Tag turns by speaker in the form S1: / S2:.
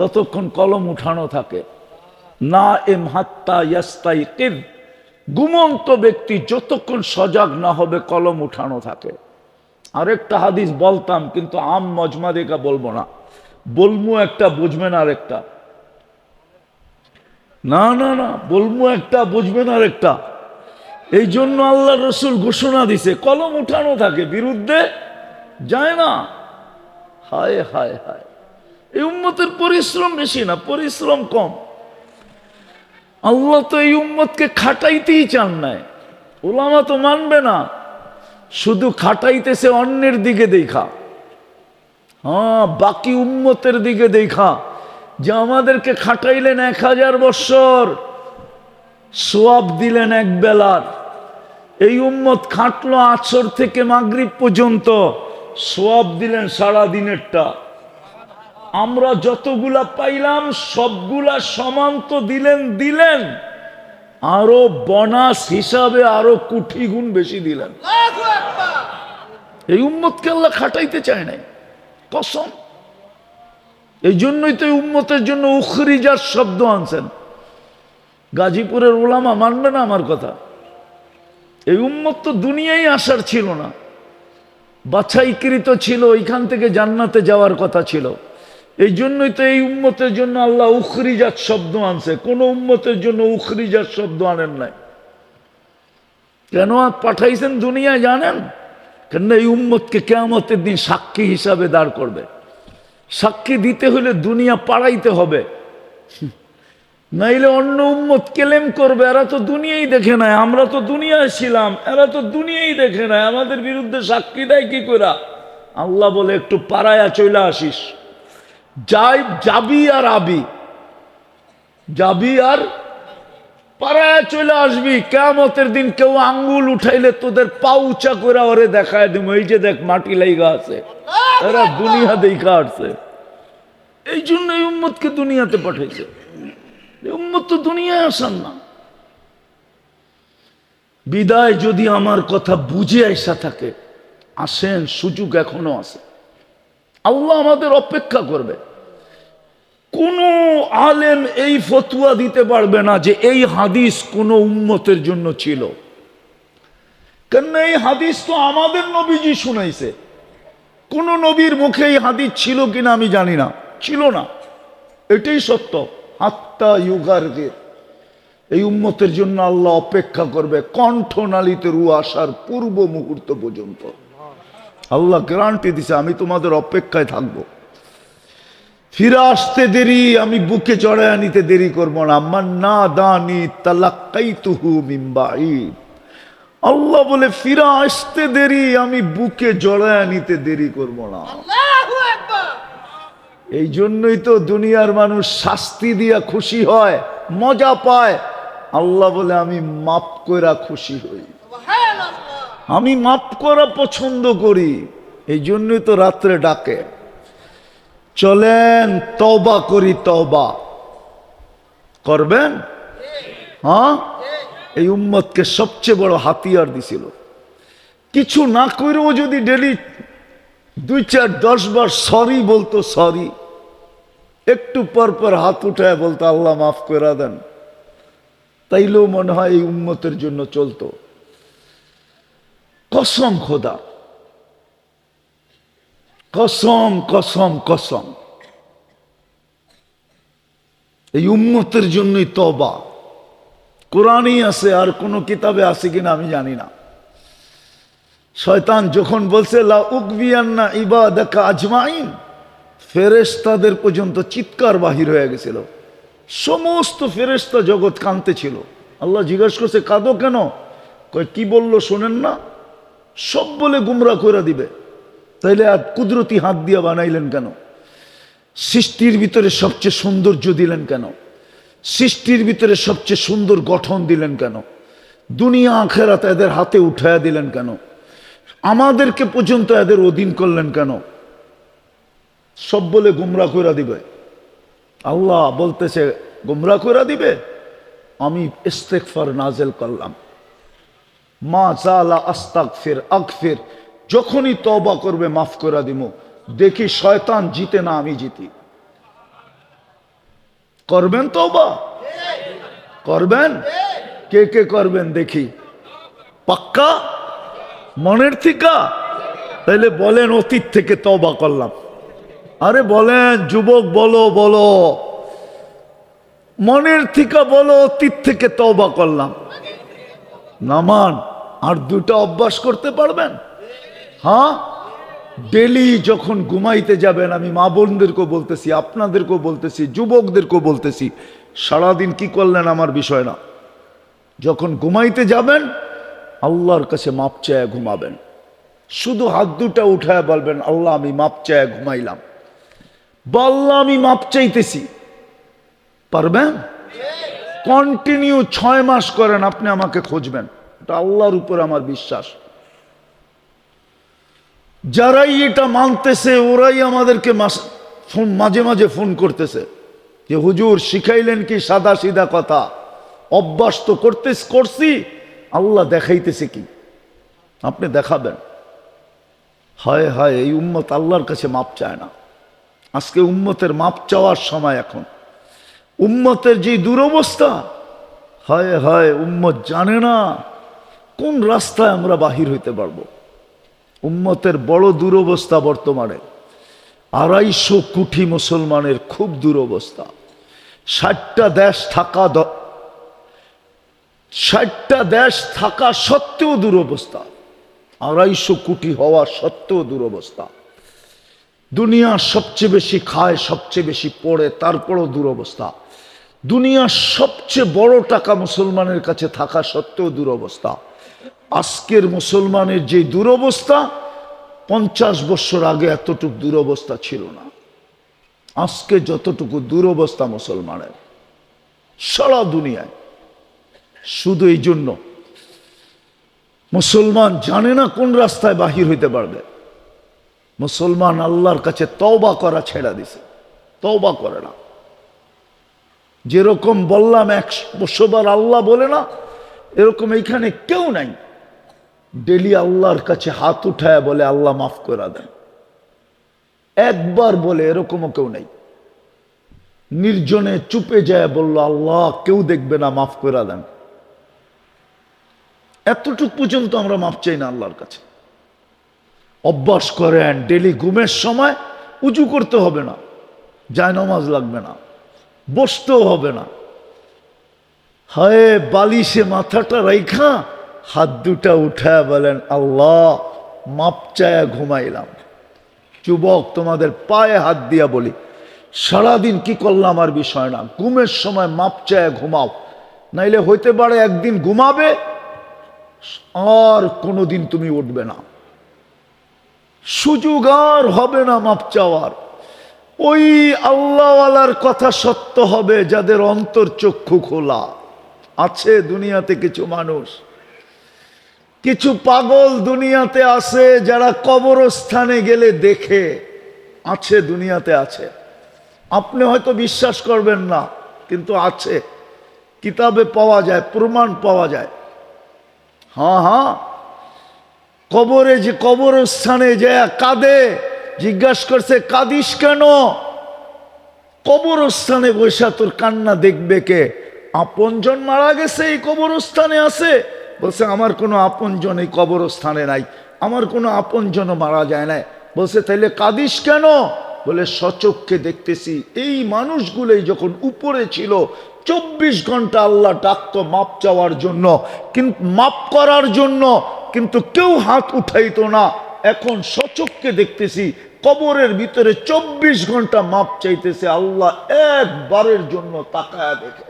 S1: ততক্ষণ কলম উঠানো থাকে। না এম হাত্তা ইয়াস্তাই কিদ। গুমন্ত ব্যক্তি যতক্ষণ সজাগ না হবে, কলম উঠানো থাকে। আরেকটা হাদিস বলতাম, কিন্তু আম মজমা দেখা বলব না। বলমু একটা বুঝবেন আরেকটা। না না না, বলমু একটা বুঝবেন আরেকটা। এই জন্য আল্লাহ রসুল ঘোষণা দিছে, কলম উঠানো থাকে, বিরুদ্ধে যায় না। হায় হায় হায়। এই উম্মতের পরিশ্রম বেশি না, পরিশ্রম কম। আল্লাহ তো এই উম্মতকে খাটাইতেই চান নাই। ওলামা তো মানবে না, শুধু খাটাইতেছে অন্যের দিকে দেখা। হ্যাঁ বাকি উম্মতের দিকে দেখা। যে আমাদেরকে খাটাইলেন এক হাজার বৎসর, সোয়াব দিলেন এক বেলার। এই উম্মত খাটলো আছর থেকে মাগরিব পর্যন্ত, সোয়াব দিলেন সারা দিনেরটা আমরা যতগুলা পাইলাম সবগুলা সমান তো দিলেন দিলেন। আরও বনাস হিসাবে আরও কুঠি গুণ বেশি দিলেন। এই উম্মতকে আল্লাহ খাটাইতে চায় নাই। কসম। এই জন্যই তো উম্মতের জন্য উখরিজার শব্দ আনছেন। গাজীপুরের ওলামা মানবে না আমার কথা। এই উম্মত তো দুনিয়ায় আসার ছিল না। বাছাইকৃত ছিল ওইখান থেকে জান্নাতে যাওয়ার কথা ছিল। এই জন্যই তো এই উম্মতের জন্য আল্লাহ উখরিজাত শব্দ আনছে। কোন উম্মতের জন্য উখরিজাত শব্দ আনেন নাই। কেন পাঠাইছেন দুনিয়ায় জানেন? কেন এই উম্মতকে কেয়ামতের দিন সাক্ষী হিসাবে দাঁড় করবে? সাক্ষী দিতে হলে দুনিয়া পাড়াইতে হবে। নাইলে অন্য উম্মত কেলেম করবে, এরা তো দুনিয়াই দেখে নাই আমরা তো দুনিয়ায় ছিলাম, এরা তো দুনিয়াই দেখে নাই আমাদের বিরুদ্ধে সাক্ষী দেয় কি করা আল্লাহ বলে, একটু পাড়ায়া চলে আসিস। যাই যাবি আর আবি। যাবি আর পাড়ায় চলে আসবি। কেমতের দিন কেউ আঙ্গুল উঠাইলে তোদের পা উঁচা করে ওরে দেখায় দিব। এই যে দেখ মাটি লাইগা আছে। এরা দুনিয়া দেখা আসছে। এই জন্য এই উম্মতকে দুনিয়াতে পাঠাইছে। উম্মত তো দুনিয়ায় আসান না। বিদায় যদি আমার কথা বুঝে আসা থাকে আসেন সুযোগ এখনও আছে। আল্লাহ আমাদের অপেক্ষা করবে। কোন আলেম এই ফতুয়া দিতে পারবে না যে এই হাদিস কোন উম্মতের জন্য ছিল। কেন এই হাদিস তো আমাদের নবীজি শুনাইছে। কোন নবীর মুখে এই হাদিস ছিল কিনা আমি জানি না, ছিল না। এটাই সত্য। হাত্তা ইউগারদের এই উম্মতের জন্য আল্লাহ অপেক্ষা করবে কণ্ঠনালীতে রু আসার পূর্ব মুহূর্ত পর্যন্ত। আল্লাহ গ্যারান্টি দিছে আমি তোমাদের অপেক্ষায় থাকব। ফিরে আসতে দেরি আমি বুকে চড়ায় নিতে দেরি করব না। আমার না দানি তালাক্কাই তুহু মিম্বাই আল্লাহ বলে ফিরে আসতে দেরি আমি বুকে জড়ায় নিতে দেরি করব না। এই জন্যই তো দুনিয়ার মানুষ শাস্তি দিয়া খুশি হয় মজা পায়। আল্লাহ বলে আমি মাপ করা খুশি হই। আমি মাপ করা পছন্দ করি। এই জন্যই তো রাত্রে ডাকে। চলেন তবা করি তবা করবেন? হ্যাঁ? এই উম্মতকে সবচেয়ে বড় হাতিয়ার দিছিল। কিছু না করেও যদি ডেলি দুই চার, দশ বার সরি বলতো, সরি। একটু পর পর হাত উঠায় বলতো, আল্লাহ মাফ করে দেন। তাইলেও মনে হয় এই উম্মতের জন্য চলতো। কসম খোদা। কসম কসম কসম। এই উম্মতের জন্যই তবা কোরআনই আছে, আর কোনো কিতাবে আছে কিনা আমি জানি না। শয়তান যখন বলছে, লা উকবিয়ান্না ইবা ইবাদাকা আজমাইন ফেরেশতাদের পর্যন্ত চিৎকার বাহির হয়ে গেছিল। সমস্ত ফেরেশতা জগৎ কাঁদতে ছিল। আল্লাহ জিজ্ঞাসা করছে, কাঁদো কেন? কয়, কি বলল শোনেন না? সব বলে গুমরা করে দিবে। তাইলে আর কুদরতি হাত দিয়া বানাইলেন কেন? সৃষ্টির ভিতরে সবচেয়ে সৌন্দর্য দিলেন কেন? সৃষ্টির ভিতরে সবচেয়ে সুন্দর গঠন দিলেন কেন? দুনিয়া আখেরাতে এদের হাতে উঠায়া দিলেন কেন? আমাদেরকে পর্যন্ত এদের অধীন করলেন কেন? সব বলে গুমরা করে দিবে। আল্লাহ বলতেছে, গুমরা করে দিবে? আমি ইস্তেকফার নাজেল করলাম। মা জালা আস্তাক ফের আগ ফের যখনই তবা করবে মাফ করে দিব দেখি শয়তান জিতে না আমি জিতি। করবেন তো বা করবেন? কে কে করবেন দেখি। পাক্কা? মনের থিকা? তাইলে বলেন, অতীত থেকে তবা করলাম। আরে বলেন, যুবক বলো বলো। মনের থিকা বলো, অতীত থেকে তবা করলাম। নামান আর দুটো অভ্যাস করতে পারবেন? হ্যাঁ? ডেলি যখন ঘুমাইতে যাবেন, আমি মা বোনদেরকেও বলতেছি, আপনাদেরকেও বলতেছি, যুবকদেরকেও বলতেছি, সারাদিন কি করলেন আমার বিষয় না। যখন ঘুমাইতে যাবেন, আল্লাহর কাছে মাপ চায় ঘুমাবেন। শুধু হাত দুটা উঠায় বলবেন, আল্লাহ, আমি মাপ চায় ঘুমাইলাম। বা আমি মাপ চাইতেছি। পারবেন? কন্টিনিউ ছয় মাস করেন, আপনি আমাকে খুঁজবেন। এটা আল্লাহর উপর আমার বিশ্বাস। যারাই এটা মানতেছে, ওরাই আমাদেরকে মাঝে মাঝে ফোন করতেছে যে, হুজুর, শিখাইলেন কি সাদা সিধা কথা? অভ্যাস তো করতে করছি, আল্লাহ দেখাইতেছে কি? আপনি দেখাবেন। হায় হায়, এই উম্মত আল্লাহর কাছে মাপ চায় না। আজকে উম্মতের মাপ চাওয়ার সময় এখন। উম্মতের যে দুরবস্থা, হায় হায়, উম্মত জানে না। কোন রাস্তায় আমরা বাহির হইতে পারব? উম্মতের বড় দুরবস্থা বর্তমানে। আড়াইশো কোটি মুসলমানের খুব দুরবস্থা। ষাটটা দেশ থাকা ষাটটা দেশ থাকা সত্ত্বেও দুরবস্থা। আড়াইশো কোটি হওয়া সত্ত্বেও দুরবস্থা। দুনিয়ার সবচেয়ে বেশি খায়, সবচেয়ে বেশি পড়ে, তারপরও দুরবস্থা। দুনিয়ার সবচেয়ে বড় টাকা মুসলমানের কাছে থাকা সত্ত্বেও দুরবস্থা। আজকের মুসলমানের যে দুরবস্থা, পঞ্চাশ বছর আগে এতটুকু দুরবস্থা ছিল না। আজকে যতটুকু দুরবস্থা মুসলমানের, সারা দুনিয়ায়। শুধু এই জন্য, মুসলমান জানে না কোন রাস্তায় বাহির হইতে পারবে। মুসলমান আল্লাহর কাছে তওবা করা ছেড়া দিছে। তওবা করে না। যেরকম বললাম, এক বার আল্লাহ বলে না এরকম এইখানে কেউ নাই। ডেলি আল্লাহর কাছে হাত উঠায় বলে, আল্লাহ মাফ করে দেন। একবার বলে, এরকমও কেউ নেই। নির্জনে চুপে যায়, বলল, আল্লাহ, কেউ দেখবে না, মাফ করে দেন। এতটুক পর্যন্ত আমরা মাফ চাই না আল্লাহর কাছে। অভ্যাস করেন, ডেলি ঘুমের সময় উঁচু করতে হবে না। যায় নমাজ লাগবে না। বসতেও হবে না। হায়, বালিশে মাথাটা রাইখা, হাত দুটা উঠায় বলেন, আল্লাহ, মাপ চায়া ঘুমাইলাম। যুবক, তোমাদের পায়ে হাত দিয়া বলি, সারাদিন কি করলাম আর বিষয় না, ঘুমের সময় মাপ চায়া ঘুমাও, নাইলে হইতে পারে একদিন ঘুমাবে, আর কোনোদিন তুমি উঠবে না। সুযোগ আর হবে না মাপ চাওয়ার। ওই আল্লাহওয়ালার কথা সত্য হবে, যাদের অন্তর চক্ষু খোলা। আছে দুনিয়াতে কিছু মানুষ। কিছু পাগল দুনিয়াতে আছে যারা কবরস্থানে গেলে দেখে আছে দুনিয়াতে আছে। আপনি হয়তো বিশ্বাস করবেন না, কিন্তু আছে। কিতাবে পাওয়া যায়, প্রমাণ পাওয়া যায়। হ্যাঁ হ্যাঁ। কবরে যে কবরস্থানে যে কাঁদে, জিজ্ঞাসা করছে, কাঁদিস কেন? কবরস্থানে বসে তোর কান্না দেখবে কে? আপনজন মারা গেছে, এই কবরস্থানে আছে। বলছে, আমার কোনো আপনজন এই কবরস্থানে নাই। আমার কোনো আপনজনও মারা যায় না বলছে, তাইলে কাদিস কেন? বলে সচককে দেখতেছি, এই মানুষগুলোই যখন উপরে ছিল, চব্বিশ ঘণ্টা আল্লাহ ডাকতো মাপ চাওয়ার জন্য কিন্তু মাপ করার জন্য, কিন্তু কেউ হাত উঠাইত না। এখন সচককে দেখতেছি, কবরের ভিতরে চব্বিশ ঘণ্টা মাপ চাইতেছে আল্লাহ একবারের জন্য তাকায়া দেখে।